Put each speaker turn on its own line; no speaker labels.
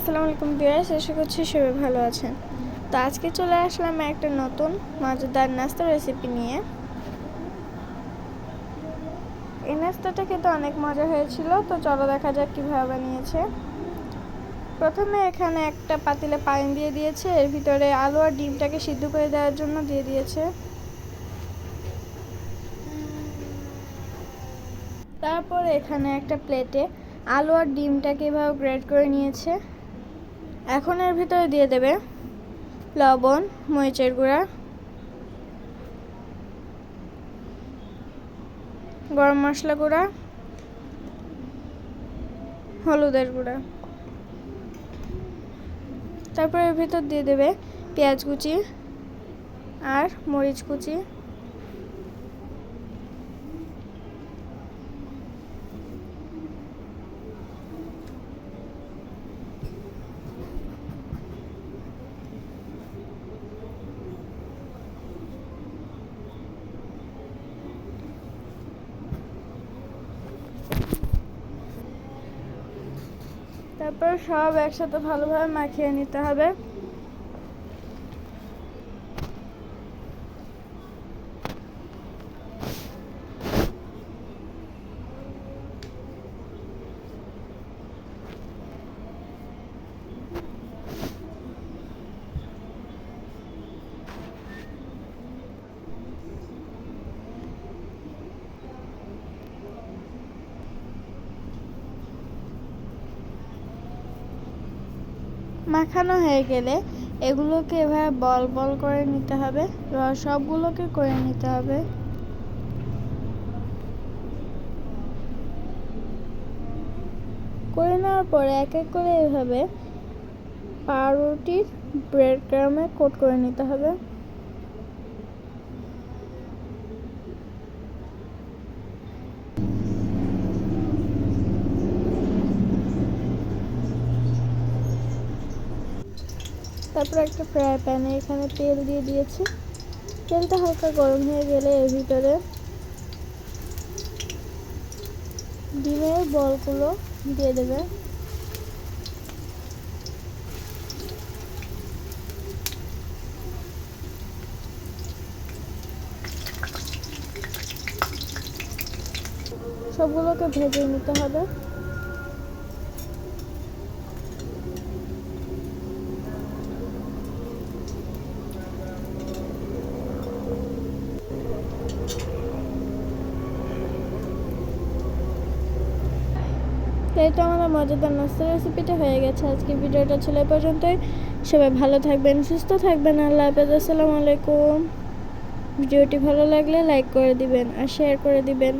আসসালামু আলাইকুম বিয়ার্স আশা করছি সবাই ভালো আছেন। তো আজকে চলে আসলাম একটা নতুন মজাদার নাস্তা রেসিপি নিয়ে। এই নাস্তাটা খেতে অনেক মজা হয়েছিল, তো চলো দেখা যাক কীভাবে বানিয়েছে। প্রথমে এখানে একটা পাতিলে পানি দিয়ে দিয়েছে, এর ভিতরে আলু আর ডিমটাকে সিদ্ধ করে দেওয়ার জন্য দিয়ে দিয়েছে। তারপর এখানে একটা প্লেটে আলু আর ডিমটাকে এভাবে গ্রেড করে নিয়েছে। এখন এর ভিতরে দিয়ে দেবে লবণ, মরিচের গুঁড়া, গরম মশলা গুঁড়া, হলুদের গুঁড়া। তারপর এর ভিতর দিয়ে দেবে পেঁয়াজ কুচি আর মরিচ কুচি। তারপর সব একসাথে ভালোভাবে মাখিয়ে নিতে হবে। মাখানো হয়ে গেলে এগুলোকে এভাবে বল বল করে নিতে হবে সবগুলোকে করে নিতে হবে। করে নেওয়ার পরে এক এক করে এভাবে পাউরুটির ব্রেড ক্রামে কোট করে নিতে হবে। তারপর একটা ফ্রাই প্যানে এখানে তেল দিয়ে দিয়েছি। তেলটা হালকা গরম হয়ে গেলে এর ভিতরে ডিমের বলগুলো দিয়ে দেবে। সবগুলোকে ভেজে নিতে হবে। এই তো আমাদের মজাদার নাস্তা রেসিপিটা হয়ে গেছে। আজকে ভিডিওটা ছিল পর্যন্তই। সবাই ভালো থাকবেন, সুস্থ থাকবেন। আল্লাহ হাফেজ। আসসালামু আলাইকুম। ভিডিওটি ভালো লাগলে লাইক করে দিবেন আর শেয়ার করে দিবেন।